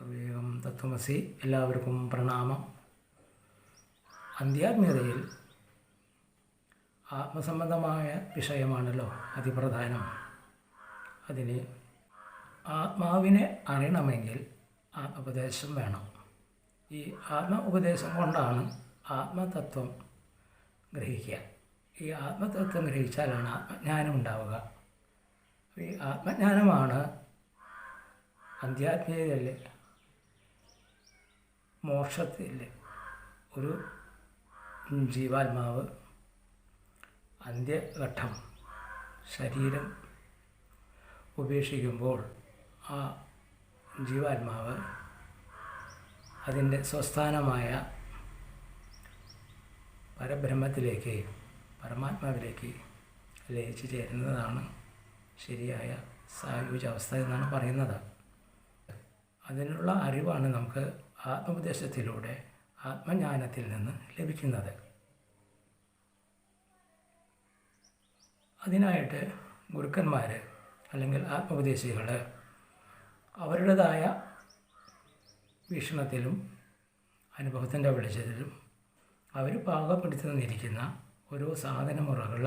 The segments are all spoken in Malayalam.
സർവേകം തത്വമസി. എല്ലാവർക്കും പ്രണാമം. അന്ത്യാത്മീയതയിൽ ആത്മസംബന്ധമായ വിഷയമാണല്ലോ അതിപ്രധാനം. അതിന് ആത്മാവിനെ അറിയണമെങ്കിൽ ആത്മോപദേശം വേണം. ഈ ആത്മ ഉപദേശം കൊണ്ടാണ് ആത്മതത്വം ഗ്രഹിക്കുക. ഈ ആത്മതത്വം ഗ്രഹിച്ചാലാണ് ആത്മജ്ഞാനം ഉണ്ടാവുക. ഈ ആത്മജ്ഞാനമാണ് ആധ്യാത്മികതയിൽ മോക്ഷത്തിൽ ഒരു ജീവാത്മാവ് അന്ത്യഘട്ടം ശരീരം ഉപേക്ഷിക്കുമ്പോൾ ആ ജീവാത്മാവ് അതിന്റെ സ്വസ്ഥാനമായ പരബ്രഹ്മത്തിലേക്ക് പരമാത്മാവിലേക്ക് ലയിച്ചു ചേരുന്നതാണ് ശരിയായ സായുജ അവസ്ഥ എന്നാണ് പറയുന്നത്. അതിനുള്ള അറിവാണ് നമുക്ക് ആത്മോപദേശത്തിലൂടെ ആത്മജ്ഞാനത്തിൽ നിന്ന് ലഭിക്കുന്നത്. അതിനായിട്ട് ഗുരുക്കന്മാർ അല്ലെങ്കിൽ ആത്മോപദേശികൾ അവരുടേതായ വീക്ഷണത്തിലും അനുഭവത്തിന്റെ വെളിച്ചത്തിലും അവർ പാകപ്പെടുത്തി തന്നിരിക്കുന്ന ഓരോ സാധനമുറകൾ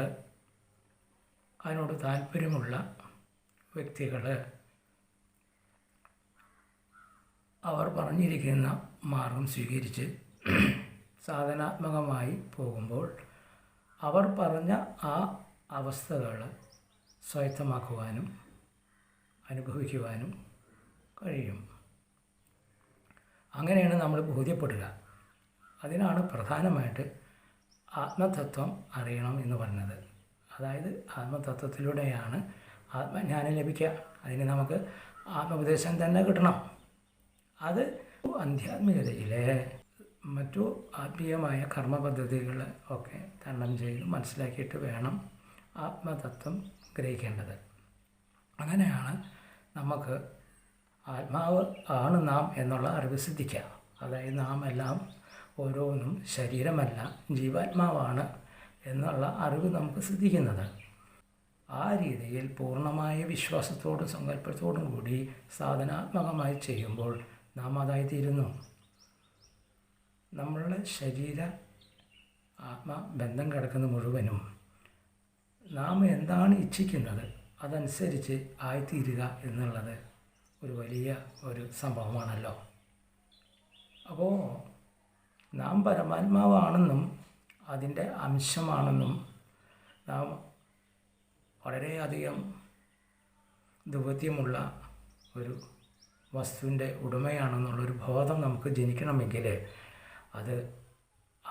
അതിനോട് താല്പര്യമുള്ള വ്യക്തികൾ അവർ പറഞ്ഞിരിക്കുന്ന മാർഗം സ്വീകരിച്ച് സാധനാത്മകമായി പോകുമ്പോൾ അവർ പറഞ്ഞ ആ അവസ്ഥകൾ സ്വായത്തമാക്കുവാനും അനുഭവിക്കുവാനും കഴിയും. അങ്ങനെയാണ് നമ്മൾ ബോധ്യപ്പെടുക. അതിനാണ് പ്രധാനമായിട്ട് ആത്മതത്വം അറിയണം എന്ന് പറഞ്ഞത്. അതായത് ആത്മതത്വത്തിലൂടെയാണ് ആത്മജ്ഞാനം ലഭിക്കുക. അതിന് നമുക്ക് ആത്മോപദേശം തന്നെ കിട്ടണം. അത് ആധ്യാത്മികതയിലെ മറ്റു ആത്മീയമായ കർമ്മ പദ്ധതികൾ ഒക്കെ തരണം ചെയ്ത് മനസ്സിലാക്കിയിട്ട് വേണം ആത്മതത്വം ഗ്രഹിക്കേണ്ടത്. അങ്ങനെയാണ് നമുക്ക് ആത്മാവ് ആണ് നാം എന്നുള്ള അറിവ് സിദ്ധിക്കുക. അതായത് നാം എല്ലാം ഓരോന്നും ശരീരമല്ല ജീവാത്മാവാണ് എന്നുള്ള അറിവ് നമുക്ക് സിദ്ധിക്കുന്നത്. ആ രീതിയിൽ പൂർണമായ വിശ്വാസത്തോടും സങ്കല്പത്തോടും കൂടി സാധനാത്മകമായി ചെയ്യുമ്പോൾ നാം അതായി തീരുന്നു നമ്മളുടെ ശരീര ആത്മ ബന്ധം കിടക്കുന്ന മുഴുവനും നാം എന്താണ് ഇച്ഛിക്കുന്നത് അതനുസരിച്ച് ആയിത്തീരുക എന്നുള്ളത് ഒരു വലിയ ഒരു സംഭവമാണല്ലോ. അപ്പോൾ നാം പരമാത്മാവാണെന്നും അതിന്റെ അംശമാണെന്നും നാം വളരെയധികം ദൗത്യമുള്ള ഒരു വസ്തുവിന്റെ ഉടമയാണെന്നുള്ളൊരു ബോധം നമുക്ക് ജനിക്കണമെങ്കിൽ അത്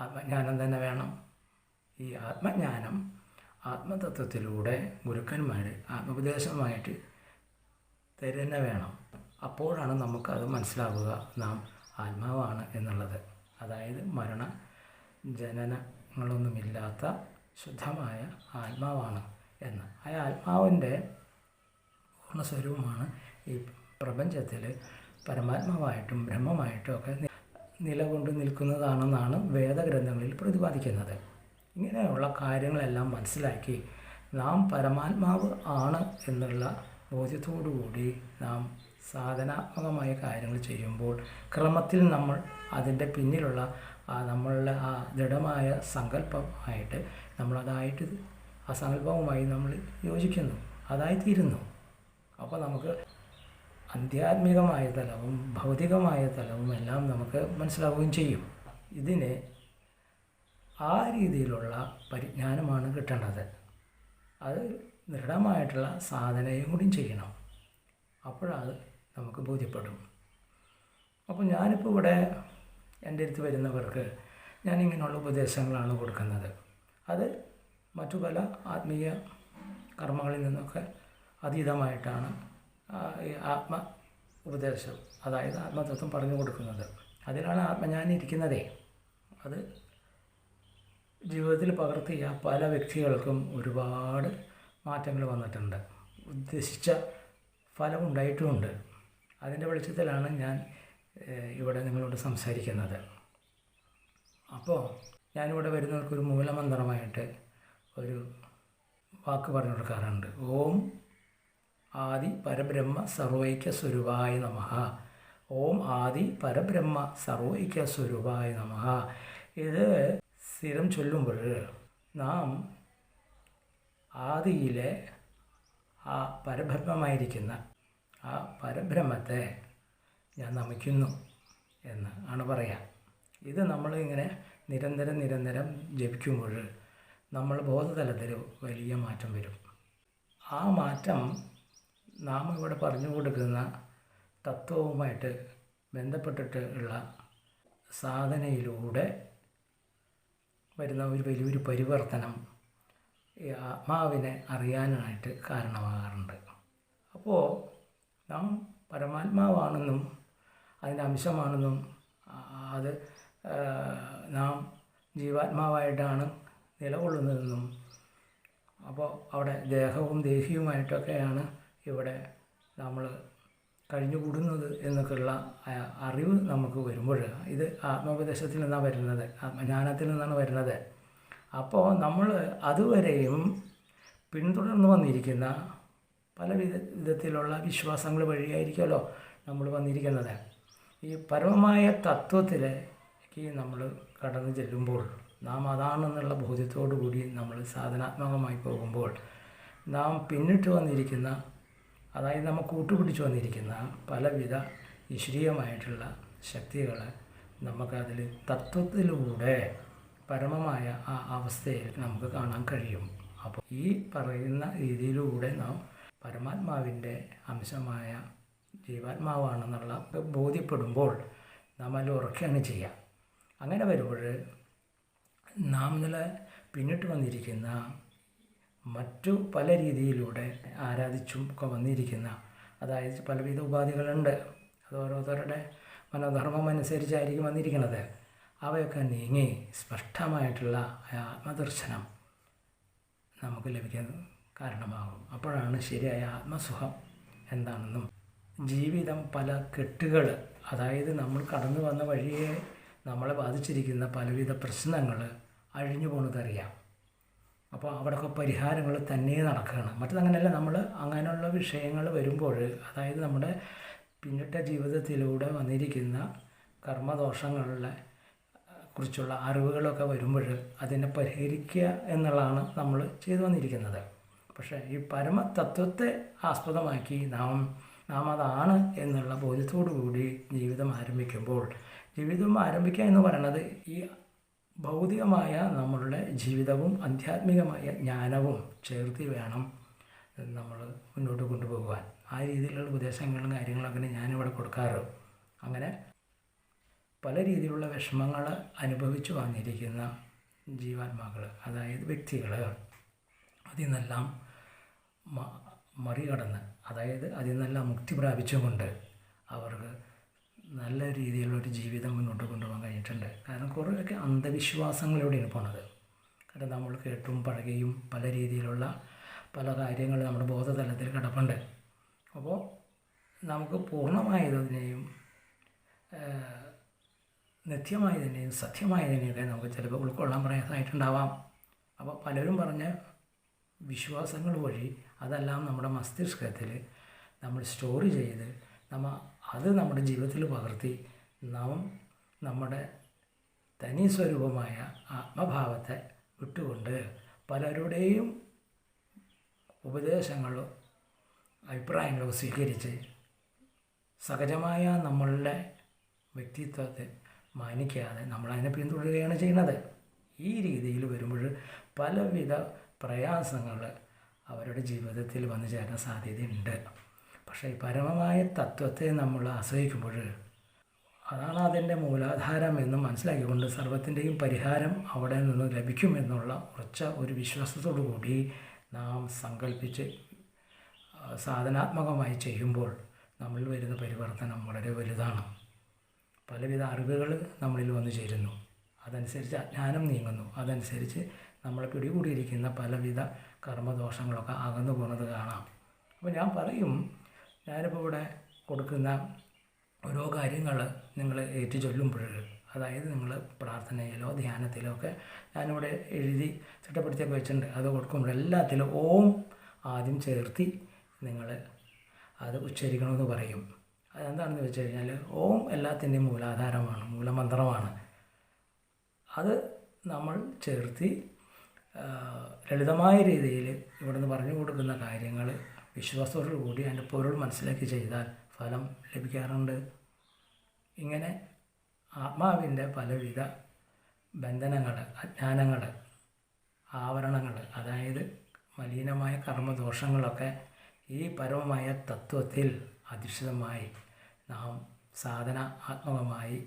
ആത്മജ്ഞാനം തന്നെ വേണം. ഈ ആത്മജ്ഞാനം ആത്മതത്വത്തിലൂടെ ഗുരുക്കന്മാർ ആത്മോപദേശമായിട്ട് തരുന്ന വേണം. അപ്പോഴാണ് നമുക്കത് മനസ്സിലാവുക നാം ആത്മാവാണ് എന്നുള്ളത്. അതായത് മരണ ജനനങ്ങളൊന്നുമില്ലാത്ത ശുദ്ധമായ ആത്മാവാണ് എന്ന്. ആ ആത്മാവിന്റെ പൂർണസ്വരൂപമാണ് ഈ പ്രപഞ്ചത്തിൽ പരമാത്മാവായിട്ടും ബ്രഹ്മമായിട്ടും ഒക്കെ നിലകൊണ്ട് നിൽക്കുന്നതാണെന്നാണ് വേദഗ്രന്ഥങ്ങളിൽ പ്രതിപാദിക്കുന്നത്. ഇങ്ങനെയുള്ള കാര്യങ്ങളെല്ലാം മനസ്സിലാക്കി നാം പരമാത്മാവ് ആണ് എന്നുള്ള ബോധ്യത്തോടുകൂടി നാം സാധനാത്മകമായ കാര്യങ്ങൾ ചെയ്യുമ്പോൾ ക്രമത്തിൽ നമ്മൾ അതിന്റെ പിന്നിലുള്ള ആ നമ്മളുടെ ആ ദൃഢമായ സങ്കല്പമായിട്ട് നമ്മളതായിട്ട് ആ സങ്കല്പവുമായി നമ്മൾ യോജിക്കുന്നു. അതായിത്തീരുന്നു. അപ്പോൾ നമുക്ക് ആധ്യാത്മികമായ തലവും ഭൗതികമായ തലവും എല്ലാം നമുക്ക് മനസ്സിലാവുകയും ചെയ്യും. ഇതിന് ആ രീതിയിലുള്ള പരിജ്ഞാനമാണ് കിട്ടേണ്ടത്. അത് ദൃഢമായിട്ടുള്ള സാധനയും കൂടി ചെയ്യണം. അപ്പോഴത് നമുക്ക് ബോധ്യപ്പെടും. അപ്പോൾ ഞാനിപ്പോൾ ഇവിടെ എന്റെ അടുത്ത് വരുന്നവർക്ക് ഞാൻ ഇങ്ങനെയുള്ള ഉപദേശങ്ങളാണ് കൊടുക്കുന്നത്. അത് മറ്റു പല ആത്മീയ കർമ്മങ്ങളിൽ നിന്നൊക്കെ അതീതമായിട്ടാണ് ആത്മ ഉപദേശം അതായത് ആത്മതത്വം പറഞ്ഞു കൊടുക്കുന്നത്. അതിനാണ് ആത്മജ്ഞാനിരിക്കുന്നതേ. അത് ജീവിതത്തിൽ പകർത്തിയ പല വ്യക്തികൾക്കും ഒരുപാട് മാറ്റങ്ങൾ വന്നിട്ടുണ്ട്. ഉദ്ദേശിച്ച ഫലം ഉണ്ടായിട്ടുമുണ്ട് അതിന്റെ വെളിച്ചത്തിലാണ് ഞാൻ ഇവിടെ നിങ്ങളോട് സംസാരിക്കുന്നത്. അപ്പോൾ ഞാനിവിടെ വരുന്നവർക്കൊരു മൂലമന്ത്രമായിട്ട് ഒരു വാക്ക് പറഞ്ഞു കൊടുക്കാറുണ്ട്. ഓം ആദി പരബ്രഹ്മ സർവൈക്യ സ്വരൂപായ നമ. ഓം ആദി പരബ്രഹ്മ സർവൈക്യ സ്വരൂപായ നമ. ഇത് സ്ഥിരം ചൊല്ലുമ്പോൾ നാം ആദിയിലെ ആ പരബ്രഹ്മമായിരിക്കുന്ന ആ പരബ്രഹ്മത്തെ ഞാൻ നമിക്കുന്നു എന്ന് ആണ് പറയുക ഇത് നമ്മൾ ഇങ്ങനെ നിരന്തരം നിരന്തരം ജപിക്കുമ്പോൾ നമ്മൾ ബോധതലത്തിൽ വലിയ മാറ്റം വരും. ആ മാറ്റം നാം ഇവിടെ പറഞ്ഞു കൊടുക്കുന്ന തത്വവുമായിട്ട് ബന്ധപ്പെട്ടിട്ട് ഉള്ള സാധനയിലൂടെ വരുന്ന ഒരു വലിയൊരു പരിവർത്തനം ഈ ആത്മാവിനെ അറിയാനായിട്ട് കാരണമാകാറുണ്ട്. അപ്പോൾ നാം പരമാത്മാവാണെന്നും അതിന്റെ അംശമാണെന്നും അത് നാം ജീവാത്മാവായിട്ടാണ് നിലകൊള്ളുന്നതെന്നും അപ്പോൾ അവിടെ ദേഹവും ദേഹിയുമായിട്ടൊക്കെയാണ് ഇവിടെ നമ്മൾ കഴിഞ്ഞുകൂടുന്നത് എന്നൊക്കെയുള്ള അറിവ് നമുക്ക് വരുമ്പോൾ ഇത് ആത്മോപദേശത്തിൽ നിന്നാണ് വരുന്നത് ആത്മജ്ഞാനത്തിൽ നിന്നാണ് വരുന്നത്. അപ്പോൾ നമ്മൾ അതുവരെയും പിന്തുടർന്ന് വന്നിരിക്കുന്ന പല വിധ വിധത്തിലുള്ള വിശ്വാസങ്ങൾ വഴിയായിരിക്കുമല്ലോ നമ്മൾ വന്നിരിക്കുന്നത്. ഈ പരമമായ തത്വത്തിലേക്ക് നമ്മൾ കടന്നു ചെല്ലുമ്പോൾ നാം അതാണെന്നുള്ള ബോധ്യത്തോടു കൂടി നമ്മൾ സാധനാത്മകമായി പോകുമ്പോൾ നാം പിന്നിട്ട് വന്നിരിക്കുന്ന അതായത് നമ്മൾ കൂട്ടുപിടിച്ചു വന്നിരിക്കുന്ന പലവിധ ഈശ്വരീയമായിട്ടുള്ള ശക്തികൾ നമുക്കതിൽ തത്വത്തിലൂടെ പരമമായ ആ അവസ്ഥയിൽ നമുക്ക് കാണാൻ കഴിയും. അപ്പോൾ ഈ പറയുന്ന രീതിയിലൂടെ നാം പരമാത്മാവിന്റെ അംശമായ ജീവാത്മാവാണെന്നുള്ള ബോധ്യപ്പെടുമ്പോൾ നാം അതിൽ ഉറക്കുകയാണ് ചെയ്യുക. അങ്ങനെ വരുമ്പോൾ നാം ഇന്നലെ പിന്നിട്ട് വന്നിരിക്കുന്ന മറ്റു പല രീതിയിലൂടെ ആരാധിച്ചും ഒക്കെ വന്നിരിക്കുന്ന അതായത് പലവിധ ഉപാധികളുണ്ട്. അത് ഓരോരുത്തരുടെ മനോധർമ്മം അനുസരിച്ചായിരിക്കും വന്നിരിക്കുന്നത്. അവയൊക്കെ നീങ്ങി സ്പഷ്ടമായിട്ടുള്ള ആത്മദർശനം നമുക്ക് ലഭിക്കാൻ കാരണമാകും. അപ്പോഴാണ് ശരിയായ ആത്മസുഖം എന്താണെന്നും. ജീവിതം പല കെട്ടുകൾ അതായത് നമ്മൾ കടന്നു വന്ന വഴിയെ നമ്മളെ ബാധിച്ചിരിക്കുന്ന പലവിധ പ്രശ്നങ്ങൾ അഴിഞ്ഞു പോകുന്നതറിയാം അപ്പോൾ അവിടെയൊക്കെ പരിഹാരങ്ങൾ തന്നെ നടക്കുകയാണ്. മറ്റതങ്ങനെയല്ല നമ്മൾ അങ്ങനെയുള്ള വിഷയങ്ങൾ വരുമ്പോൾ അതായത് നമ്മുടെ പിന്നിട്ട ജീവിതത്തിലൂടെ വന്നിരിക്കുന്ന കർമ്മദോഷങ്ങളെ കുറിച്ചുള്ള അറിവുകളൊക്കെ വരുമ്പോൾ അതിനെ പരിഹരിക്കുക എന്നുള്ളതാണ് നമ്മൾ ചെയ്തു വന്നിരിക്കുന്നത്. പക്ഷേ ഈ പരമതത്വത്തെ ആസ്പദമാക്കി നാം നാം അതാണ് എന്നുള്ള ബോധ്യത്തോടു കൂടി ജീവിതം ആരംഭിക്കുമ്പോൾ ജീവിതം ആരംഭിക്കുക എന്ന് പറയുന്നത് ഈ ഭൗതികമായ നമ്മളുടെ ജീവിതവും ആധ്യാത്മികമായ ജ്ഞാനവും ചേർത്ത് വേണം നമ്മൾ മുന്നോട്ട് കൊണ്ടുപോകുവാൻ. ആ രീതിയിലുള്ള ഉപദേശങ്ങളും കാര്യങ്ങളൊക്കെ ഞാനിവിടെ കൊടുക്കാറ്. അങ്ങനെ പല രീതിയിലുള്ള വിഷമങ്ങൾ അനുഭവിച്ചു വന്നിരിക്കുന്ന ജീവാത്മാക്കൾ അതായത് വ്യക്തികൾ അതിൽ നിന്നെല്ലാം മറികടന്ന് അതായത് അതിൽ നിന്നെല്ലാം മുക്തി പ്രാപിച്ചുകൊണ്ട് അവർക്ക് നല്ല രീതിയിലുള്ള ഒരു ജീവിതം മുന്നോട്ട് കൊണ്ടുപോകാൻ കഴിഞ്ഞിട്ടുണ്ട്. കാരണം കുറേയൊക്കെ അന്ധവിശ്വാസങ്ങളിലൂടെയാണ് പോണത്? കാരണം നമ്മൾ കേട്ടും പഴകിയും പല രീതിയിലുള്ള പല കാര്യങ്ങൾ നമ്മുടെ ബോധതലത്തിൽ കിടപ്പുണ്ട്. അപ്പോൾ നമുക്ക് പൂർണമായതിനെയും നിത്യമായതിനെയും സത്യമായതിനെയൊക്കെ നമുക്ക് ചിലപ്പോൾ ഉൾക്കൊള്ളാൻ പ്രയാസമായിട്ടുണ്ടാവാം. അപ്പോൾ പലരും പറഞ്ഞ വിശ്വാസങ്ങൾ വഴി അതെല്ലാം നമ്മുടെ മസ്തിഷ്കത്തിൽ നമ്മൾ സ്റ്റോർ ചെയ്ത് നമ്മ അത് നമ്മുടെ ജീവിതത്തിൽ പകർത്തി നാം നമ്മുടെ തനി സ്വരൂപമായ ആത്മഭാവത്തെ വിട്ടുകൊണ്ട് പലരുടെയും ഉപദേശങ്ങളും അഭിപ്രായങ്ങളും സ്വീകരിച്ച് സഹജമായ നമ്മളുടെ വ്യക്തിത്വത്തെ മാനിക്കാതെ നമ്മളതിനെ പിന്തുടരുകയാണ് ചെയ്യുന്നത്. ഈ രീതിയിൽ വരുമ്പോൾ പലവിധ പ്രയാസങ്ങൾ അവരുടെ ജീവിതത്തിൽ വന്നു ചേരാൻ സാധ്യതയുണ്ട്. പക്ഷേ പരമമായ തത്വത്തെ നമ്മൾ ആശ്രയിക്കുമ്പോൾ അതാണ് അതിന്റെ മൂലാധാരം എന്ന് മനസ്സിലാക്കിക്കൊണ്ട് സർവത്തിന്റെയും പരിഹാരം അവിടെ നിന്ന് ലഭിക്കുമെന്നുള്ള ഉറച്ച ഒരു വിശ്വാസത്തോടു കൂടി നാം സങ്കല്പിച്ച് സാധനാത്മകമായി ചെയ്യുമ്പോൾ നമ്മളിൽ വരുന്ന പരിവർത്തനം വളരെ വലുതാണ്. പലവിധ അറിവുകൾ നമ്മളിൽ വന്നു ചേരുന്നു. അതനുസരിച്ച് അജ്ഞാനം നീങ്ങുന്നു. അതനുസരിച്ച് നമ്മളെ പിടികൂടിയിരിക്കുന്ന പലവിധ കർമ്മദോഷങ്ങളൊക്കെ അകന്നു പോകുന്നത് കാണാം. അപ്പോൾ ഞാൻ പറയും ഞാനിപ്പോൾ ഇവിടെ കൊടുക്കുന്ന ഓരോ കാര്യങ്ങൾ നിങ്ങൾ ഏറ്റു ചൊല്ലുമ്പോൾ അതായത് നിങ്ങൾ പ്രാർത്ഥനയിലോ ധ്യാനത്തിലോ ഒക്കെ ഞാനിവിടെ എഴുതി ചിട്ടപ്പെടുത്തിയൊക്കെ വെച്ചിട്ടുണ്ട്. അത് കൊടുക്കുമ്പോൾ എല്ലാത്തിലും ഓം ആദ്യം ചേർത്തി നിങ്ങൾ അത് ഉച്ചരിക്കണമെന്ന് പറയും. അതെന്താണെന്ന് വെച്ച് കഴിഞ്ഞാൽ ഓം എല്ലാത്തിന്റെയും മൂലാധാരമാണ് മൂലമന്ത്രമാണ്. അത് നമ്മൾ ചേർത്തി ലളിതമായ രീതിയിൽ ഇവിടുന്ന് പറഞ്ഞു കൊടുക്കുന്ന കാര്യങ്ങൾ വിശ്വാസത്തോടു കൂടി അതിന്റെ പൊരുൾ മനസ്സിലാക്കി ചെയ്താൽ ഫലം ലഭിക്കാറുണ്ട്. ഇങ്ങനെ ആത്മാവിന്റെ പലവിധ ബന്ധനങ്ങൾ അജ്ഞാനങ്ങൾ ആവരണങ്ങൾ അതായത് മലിനമായ കർമ്മദോഷങ്ങളൊക്കെ ഈ പരമമായ തത്വത്തിൽ അധിഷ്ഠിതമായി നാം സാധന ആത്മകമായി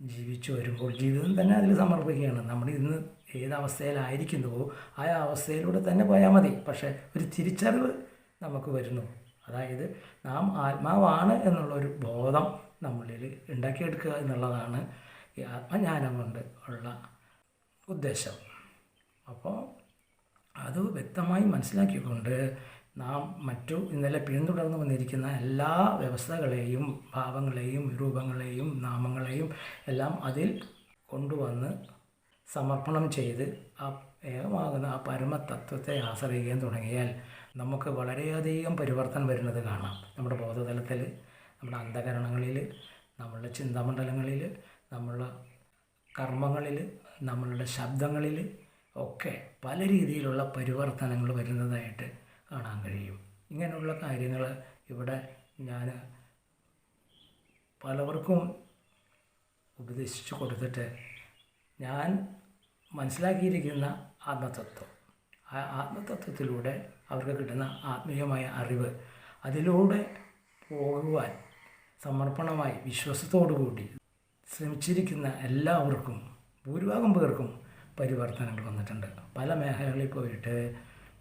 ജീവിച്ചു വരുമ്പോൾ ജീവിതം തന്നെ അതിൽ സമർപ്പിക്കുകയാണ്. നമ്മൾ ഇന്ന് ഏത് അവസ്ഥയിലായിരിക്കുന്നുവോ ആ അവസ്ഥയിലൂടെ തന്നെ പോയാൽ മതി. പക്ഷേ ഒരു തിരിച്ചറിവ് നമുക്ക് വരുന്നു. അതായത് നാം ആത്മാവാണ് എന്നുള്ളൊരു ബോധം നമ്മളിൽ ഉണ്ടാക്കിയെടുക്കുക എന്നുള്ളതാണ് ഈ ആത്മജ്ഞാനം കൊണ്ട് ഉള്ള ഉദ്ദേശം. അപ്പോൾ അത് വ്യക്തമായി മനസ്സിലാക്കിക്കൊണ്ട് നാം മറ്റു ഇന്നലെ പിന്തുടർന്നു വന്നിരിക്കുന്ന എല്ലാ വ്യവസ്ഥകളെയും ഭാവങ്ങളെയും രൂപങ്ങളെയും നാമങ്ങളെയും എല്ലാം അതിൽ കൊണ്ടുവന്ന് സമർപ്പണം ചെയ്ത് ആ ഏകമാകുന്ന ആ പരമതത്വത്തെ ആശ്രയിക്കാൻ തുടങ്ങിയാൽ നമുക്ക് വളരെയധികം പരിവർത്തനം വരുന്നത് കാണാം. നമ്മുടെ ബോധതലത്തിൽ നമ്മുടെ അന്ധകരണങ്ങളിൽ നമ്മളുടെ ചിന്താമണ്ഡലങ്ങളിൽ നമ്മളുടെ കർമ്മങ്ങളിൽ നമ്മളുടെ ശബ്ദങ്ങളിൽ ഒക്കെ പല രീതിയിലുള്ള പരിവർത്തനങ്ങൾ വരുന്നതായിട്ട് കാണാൻ കഴിയും. ഇങ്ങനെയുള്ള കാര്യങ്ങൾ ഇവിടെ ഞാൻ പലവർക്കും ഉപദേശിച്ചു കൊടുത്തിട്ട് ഞാൻ മനസ്സിലാക്കിയിരിക്കുന്ന ആത്മതത്വം. ആ ആത്മതത്വത്തിലൂടെ അവർക്ക് കിട്ടുന്ന ആത്മീയമായ അറിവ് അതിലൂടെ പോകുവാൻ സമർപ്പണമായി വിശ്വാസത്തോടു കൂടി ശ്രമിച്ചിരിക്കുന്ന എല്ലാവർക്കും ഭൂരിഭാഗം പേർക്കും പരിവർത്തനങ്ങൾ വന്നിട്ടുണ്ട്. പല മേഖലകളിൽ പോയിട്ട്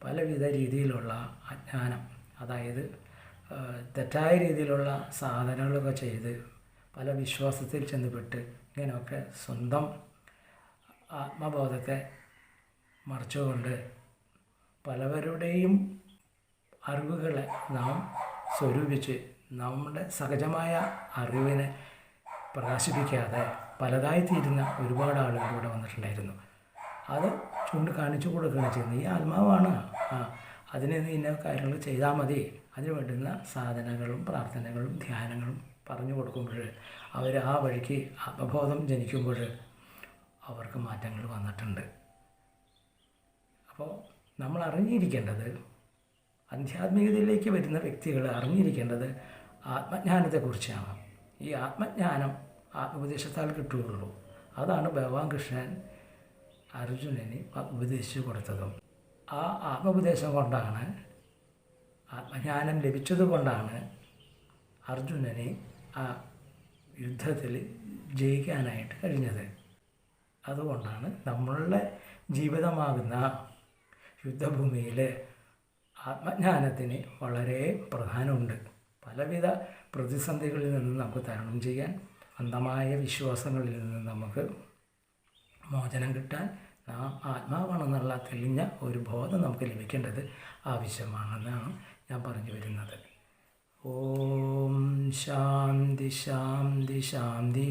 പലവിധ രീതിയിലുള്ള അജ്ഞാനം അതായത് തെറ്റായ രീതിയിലുള്ള സാധനങ്ങളൊക്കെ ചെയ്ത് പല വിശ്വാസത്തിൽ ചെന്നുപെട്ട് ഇങ്ങനെയൊക്കെ സ്വന്തം ആത്മബോധത്തെ മറച്ചുകൊണ്ട് പലവരുടെയും അറിവുകളെ നാം സ്വരൂപിച്ച് നമ്മുടെ സഹജമായ അറിവിനെ പ്രകാശിപ്പിക്കാതെ പലതായി തീരുന്ന ഒരുപാട് ആളുകൾ ഇവിടെ വന്നിട്ടുണ്ടായിരുന്നു. അത് ചൂണ്ട് കാണിച്ചു കൊടുക്കുകയാണ് ചെയ്യുന്നത്. ഈ ആത്മാവാണ്. ആ അതിന് ഇന്ന കാര്യങ്ങൾ ചെയ്താൽ മതി. അതിന് വേണ്ടുന്ന സാധനങ്ങളും പ്രാർത്ഥനകളും ധ്യാനങ്ങളും പറഞ്ഞു കൊടുക്കുമ്പോൾ അവർ ആ വഴിക്ക് ആത്മബോധം ജനിക്കുമ്പോൾ അവർക്ക് മാറ്റങ്ങൾ വന്നിട്ടുണ്ട്. അപ്പോൾ നമ്മൾ അറിഞ്ഞിരിക്കേണ്ടത് ആധ്യാത്മികതയിലേക്ക് വരുന്ന വ്യക്തികൾ അറിഞ്ഞിരിക്കേണ്ടത് ആത്മജ്ഞാനത്തെക്കുറിച്ചാണ്. ഈ ആത്മജ്ഞാനം ആത്മോപദേശത്താൽ കിട്ടുകയുള്ളൂ. അതാണ് ഭഗവാൻ കൃഷ്ണൻ അർജുനന് ഉപദേശിച്ചു കൊടുത്തതും. ആ ആത്മോപദേശം കൊണ്ടാണ് ആത്മജ്ഞാനം ലഭിച്ചതുകൊണ്ടാണ് അർജുനന് ആ യുദ്ധത്തിൽ ജയിക്കാനായിട്ട് കഴിഞ്ഞത്. അതുകൊണ്ടാണ് നമ്മളുടെ ജീവിതമാകുന്ന യുദ്ധഭൂമിയിൽ ആത്മജ്ഞാനത്തിന് വളരെ പ്രധാനമുണ്ട്. പലവിധ പ്രതിസന്ധികളിൽ നിന്ന് നമുക്ക് തരണം ചെയ്യാൻ അന്ധമായ വിശ്വാസങ്ങളിൽ നിന്ന് നമുക്ക് മോചനം കിട്ടാൻ നാം ആത്മാവാണെന്നുള്ള തെളിഞ്ഞ ഒരു ബോധം നമുക്ക് ലഭിക്കേണ്ടത് ആവശ്യമാണെന്നാണ് ഞാൻ പറഞ്ഞു വരുന്നത്. ഓം ശാന്തി ശാന്തി ശാന്തി